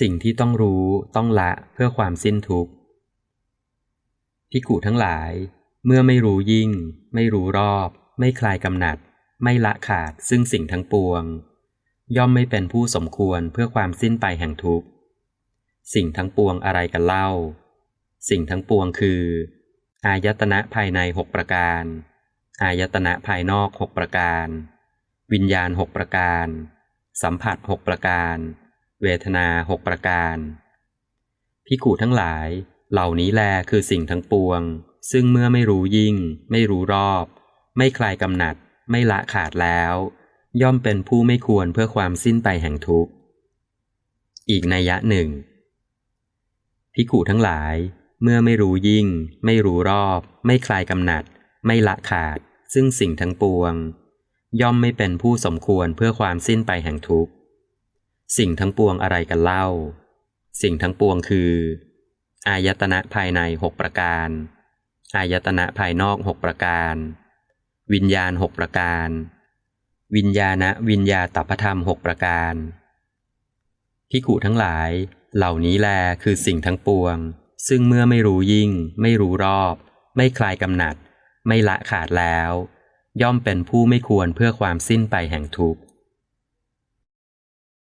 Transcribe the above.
สิ่งที่ต้องรู้ต้องละเพื่อความสิ้นทุกข์พิกุทั้งหลาย เมื่อไม่รู้ยิ่ง ไม่รู้รอบ ไม่คลายกำหนัด ไม่ละขาดซึ่งสิ่งทั้งปวง ย่อมไม่เป็นผู้สมควรเพื่อความสิ้นไปแห่งทุกข์สิ่งทั้งปวงอะไรกันเล่า สิ่งทั้งปวงคือ อายตนะภายในหกประการ อายตนะภายนอกหกประการ วิญญาณหกประการ สัมผัสหกประการ เวทนาหกประการ พิกูทั้งหลาย เหล่านี้แลคือสิ่งทั้งปวง ซึ่งเมื่อไม่รู้ยิ่ง ไม่รู้รอบ ไม่คลายกำหนัด ไม่ละขาดแล้ว ย่อมเป็นผู้ไม่ควรเพื่อความสิ้นไปแห่งทุกข์ อีกนัยยะหนึ่งพิกูทั้งหลาย เมื่อไม่รู้ยิ่ง ไม่รู้รอบ ไม่คลายกำหนัด ไม่ละขาด ซึ่งสิ่งทั้งปวง ย่อมไม่เป็นผู้สมควรเพื่อความสิ้นไปแห่งทุกข์ สิ่งทั้งปวงอะไรกันเล่า สิ่งทั้งปวงคือ อายตนะภายในหกประการ อายตนะภายนอกหกประการ วิญญาณหกประการ วิญญาณวิญญาตปธรรมหกประการพิกุทั้งหลาย เหล่านี้แลคือสิ่งทั้งปวง ซึ่งเมื่อไม่รู้ยิ่ง ไม่รู้รอบ ไม่คลายกำหนัด ไม่ละขาดแล้ว ย่อมเป็นผู้ไม่ควรเพื่อความสิ้นไปแห่งทุกข์